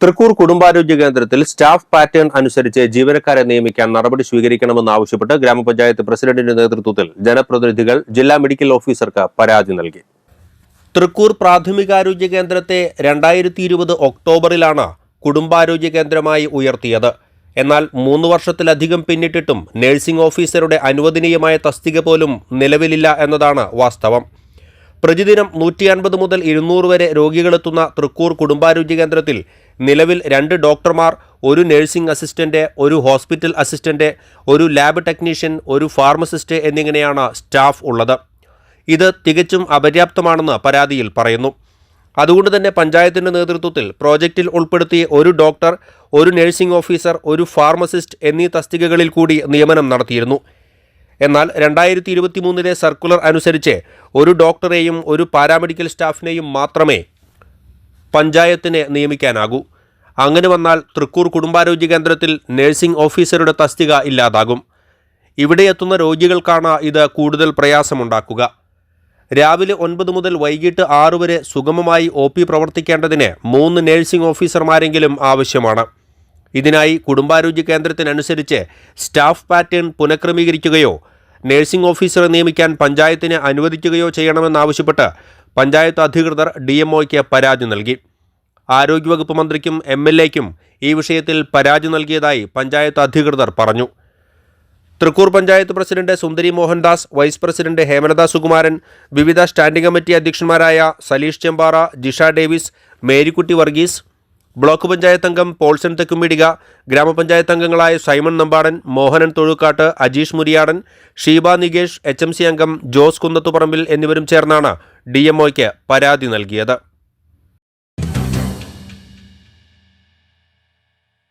തൃക്കൂർ കുടുംബാരോഗ്യ കേന്ദ്രത്തിൽ staff pattern അനുസരിച്ച് ജീവനക്കാരെ നിയമിക്കാൻ നടപടി സ്വീകരിക്കണമെന്ന് ആവശ്യപ്പെട്ട് ഗ്രാമപഞ്ചായത്ത് പ്രസിഡന്റിന്റെ നേതൃത്വത്തിൽ ജനപ്രതിനിധികൾ ജില്ലാ മെഡിക്കൽ ഓഫീസർക്ക് പരാതി നൽകി. തൃക്കൂർ പ്രാഥമികാരോഗ്യ കേന്ദ്രത്തെ രണ്ടായിരത്തി ഇരുപത് ഒക്ടോബറിലാണ് കുടുംബാരോഗ്യ കേന്ദ്രമായി ഉയർത്തിയത്. എന്നാൽ മൂന്ന് വർഷത്തിലധികം പിന്നിട്ടിട്ടും നഴ്സിംഗ് ഓഫീസറുടെ അനുവദനീയമായ തസ്തിക പോലും നിലവിലില്ല എന്നതാണ് വാസ്തവം. പ്രതിദിനം നൂറ്റി അൻപത് മുതൽ ഇരുന്നൂറ് വരെ രോഗികളെത്തുന്ന തൃക്കൂർ കുടുംബാരോഗ്യ കേന്ദ്രത്തിൽ നിലവിൽ രണ്ട് ഡോക്ടർമാർ ഒരു നഴ്സിംഗ് അസിസ്റ്റന്റ് ഒരു ഹോസ്പിറ്റൽ അസിസ്റ്റന്റ് ഒരു ലാബ് ടെക്നീഷ്യൻ ഒരു ഫാർമസിസ്റ്റ് എന്നിങ്ങനെയാണ് സ്റ്റാഫ് ഉള്ളത്. ഇത് തികച്ചും അപര്യാപ്തമാണെന്ന് പരാതിയിൽ പറയുന്നു. അതുകൊണ്ട് തന്നെ പഞ്ചായത്തിന്റെ നേതൃത്വത്തിൽ പ്രോജക്റ്റിൽ ഉൾപ്പെടുത്തിയ ഒരു ഡോക്ടർ ഒരു നഴ്സിംഗ് ഓഫീസർ ഒരു ഫാർമസിസ്റ്റ് എന്നീ തസ്തികകളിൽ കൂടി നിയമനം നടത്തിയിരുന്നു. എന്നാൽ രണ്ടായിരത്തി ഇരുപത്തി മൂന്നിലെ സർക്കുലർ അനുസരിച്ച് ഒരു ഡോക്ടറെയും ഒരു പാരാമെഡിക്കൽ സ്റ്റാഫിനെയും മാത്രമേ പഞ്ചായത്തിന് നിയമിക്കാനാകൂ. അങ്ങനെ വന്നാൽ തൃക്കൂർ കുടുംബാരോഗ്യ കേന്ദ്രത്തിൽ നഴ്സിംഗ് ഓഫീസറുടെ തസ്തിക ഇല്ലാതാകും. ഇവിടെ എത്തുന്ന രോഗികൾക്കാണ് ഇത് കൂടുതൽ പ്രയാസമുണ്ടാക്കുക. രാവിലെ ഒൻപത് മുതൽ വൈകിട്ട് ആറ് വരെ സുഗമമായി ഒ പി പ്രവർത്തിക്കേണ്ടതിന് മൂന്ന് നഴ്സിംഗ് ഓഫീസർമാരെങ്കിലും ആവശ്യമാണ്. ഇതിനായി കുടുംബാരോഗ്യ കേന്ദ്രത്തിനനുസരിച്ച് സ്റ്റാഫ് പാറ്റേൺ പുനഃക്രമീകരിക്കുകയോ നഴ്സിംഗ് ഓഫീസറെ നിയമിക്കാൻ പഞ്ചായത്തിന് അനുവദിക്കുകയോ ചെയ്യണമെന്നാവശ്യപ്പെട്ട് പഞ്ചായത്ത് അധികൃതർ ഡി എം പരാതി നൽകി. ആരോഗ്യവകുപ്പ് മന്ത്രിക്കും എം എൽ എക്കും ഈ വിഷയത്തിൽ പരാതി നൽകിയതായി പഞ്ചായത്ത് അധികൃതർ പറഞ്ഞു. Thrikkur panchayat president Sundari Mohandas vice president Hemalatha Sukumaran വിവിധ സ്റ്റാൻഡിംഗ് കമ്മിറ്റി അധ്യക്ഷന്മാരായ സലീഷ് ചെമ്പാറ ജിഷ ഡേവിസ് മേരിക്കുട്ടി വർഗീസ് ബ്ലോക്ക് പഞ്ചായത്ത് അംഗം പോൾസൺ തെക്കുമിടിക ഗ്രാമപഞ്ചായത്ത് അംഗങ്ങളായ സൈമൺ നമ്പാടൻ മോഹനൻ തൊഴുക്കാട്ട് അജീഷ് മുരിയാടൻ ഷീബ നികേഷ് എച്ച് അംഗം ജോസ് കുന്നത്തുപറമ്പിൽ എന്നിവരും ചേർന്നാണ് ഡി പരാതി നൽകിയത്.